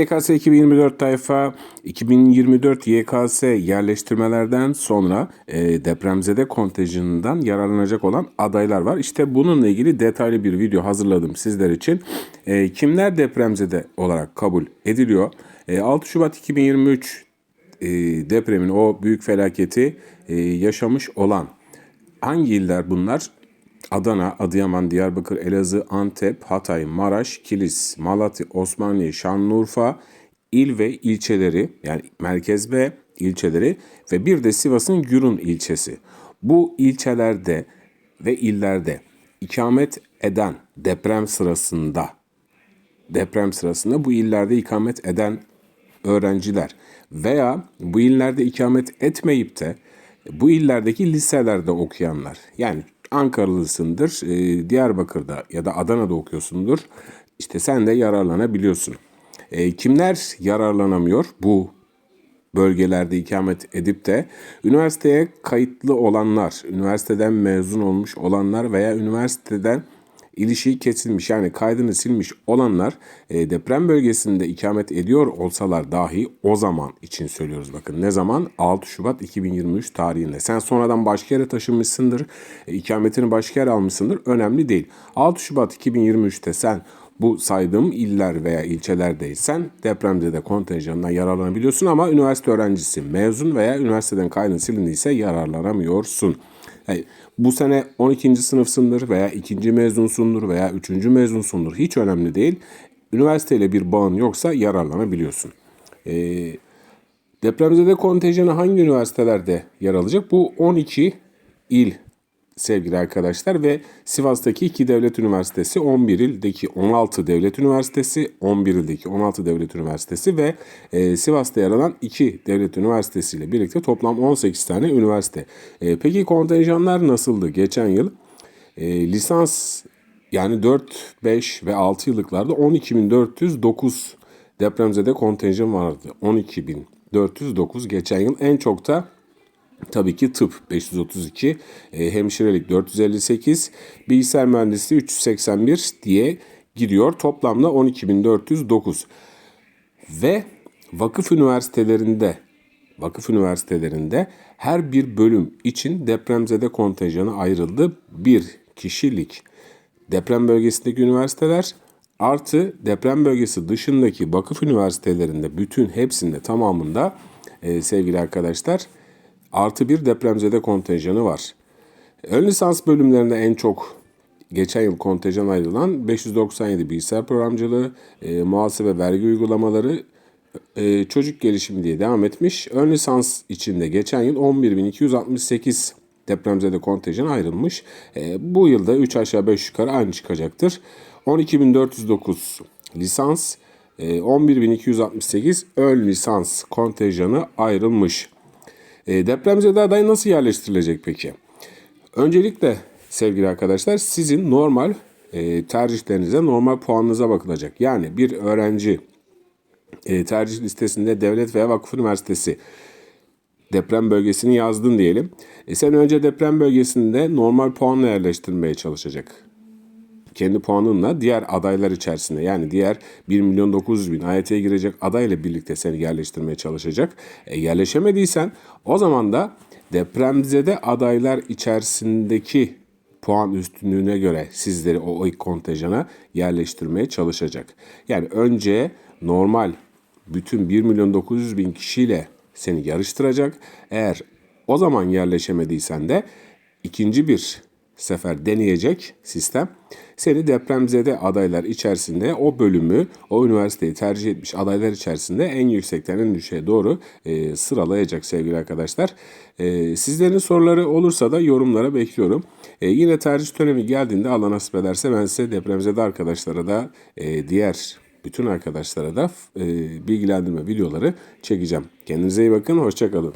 YKS 2024 tayfa 2024 YKS yerleştirmelerden sonra e, depremzede kontenjanından yararlanacak olan adaylar var. İşte bununla ilgili detaylı bir video hazırladım sizler için. E, kimler depremzede olarak kabul ediliyor? E, 6 Şubat 2023 e, depremin o büyük felaketi e, yaşamış olan hangi iller bunlar? Adana, Adıyaman, Diyarbakır, Elazığ, Antep, Hatay, Maraş, Kilis, Malatya, Osmaniye, Şanlıurfa il ve ilçeleri yani merkez ve ilçeleri ve bir de Sivas'ın Gürün ilçesi. Bu ilçelerde ve illerde ikamet eden deprem sırasında deprem sırasında bu illerde ikamet eden öğrenciler veya bu illerde ikamet etmeyip de bu illerdeki liselerde okuyanlar yani Ankaralısındır, e, Diyarbakır'da ya da Adana'da okuyorsundur. İşte sen de yararlanabiliyorsun. E, kimler yararlanamıyor bu bölgelerde ikamet edip de üniversiteye kayıtlı olanlar, üniversiteden mezun olmuş olanlar veya üniversiteden ilişiği kesilmiş yani kaydını silmiş olanlar e, deprem bölgesinde ikamet ediyor olsalar dahi o zaman için söylüyoruz bakın. Ne zaman? 6 Şubat 2023 tarihinde. Sen sonradan başka yere taşınmışsındır, e, ikametini başka yere almışsındır. Önemli değil. 6 Şubat 2023'te sen bu saydığım iller veya ilçelerdeysen depremde de kontenjanından yararlanabiliyorsun ama üniversite öğrencisi mezun veya üniversiteden kaydın silindiyse yararlanamıyorsun. Yani bu sene 12. sınıfsındır veya 2. mezunsundur veya 3. mezunsundur hiç önemli değil. Üniversiteyle bir bağın yoksa yararlanabiliyorsun. Ee, depremzede kontenjanı hangi üniversitelerde yer alacak? Bu 12 il sevgili arkadaşlar ve Sivas'taki 2 devlet üniversitesi, 11 ildeki 16 devlet üniversitesi, 11 ildeki 16 devlet üniversitesi ve e, Sivas'ta yer alan 2 devlet üniversitesi ile birlikte toplam 18 tane üniversite. E, peki kontenjanlar nasıldı geçen yıl? E, lisans yani 4, 5 ve 6 yıllıklarda 12.409 depremzede kontenjan vardı. 12.409 geçen yıl en çok da Tabii ki tıp 532, e, hemşirelik 458, bilgisayar mühendisliği 381 diye gidiyor. Toplamda 12.409. Ve vakıf üniversitelerinde vakıf üniversitelerinde her bir bölüm için depremzede kontenjanı ayrıldı. Bir kişilik deprem bölgesindeki üniversiteler artı deprem bölgesi dışındaki vakıf üniversitelerinde bütün hepsinde tamamında e, sevgili arkadaşlar artı bir depremzede kontenjanı var. Ön lisans bölümlerinde en çok geçen yıl kontenjan ayrılan 597 bilgisayar programcılığı, e, muhasebe vergi uygulamaları, e, çocuk gelişimi diye devam etmiş. Ön lisans içinde geçen yıl 11.268 depremzede kontenjan ayrılmış. E, bu yılda 3 aşağı 5 yukarı aynı çıkacaktır. 12.409 lisans, e, 11.268 ön lisans kontenjanı ayrılmış. E, depremzede aday nasıl yerleştirilecek peki? Öncelikle sevgili arkadaşlar sizin normal e, tercihlerinize, normal puanınıza bakılacak. Yani bir öğrenci e, tercih listesinde devlet veya vakıf üniversitesi deprem bölgesini yazdın diyelim. E sen önce deprem bölgesinde normal puanla yerleştirmeye çalışacak kendi puanınla diğer adaylar içerisinde yani diğer 1 milyon 900 bin AYT'ye girecek adayla birlikte seni yerleştirmeye çalışacak. E, yerleşemediysen o zaman da depremzede adaylar içerisindeki puan üstünlüğüne göre sizleri o ilk kontenjana yerleştirmeye çalışacak. Yani önce normal bütün 1 milyon 900 bin kişiyle seni yarıştıracak. Eğer o zaman yerleşemediysen de ikinci bir sefer deneyecek sistem seni depremzede adaylar içerisinde o bölümü, o üniversiteyi tercih etmiş adaylar içerisinde en yüksekten en düşüğe doğru e, sıralayacak sevgili arkadaşlar. E, sizlerin soruları olursa da yorumlara bekliyorum. E, yine tercih dönemi geldiğinde Allah nasip ederse ben size depremzede arkadaşlara da e, diğer bütün arkadaşlara da e, bilgilendirme videoları çekeceğim. Kendinize iyi bakın, hoşçakalın.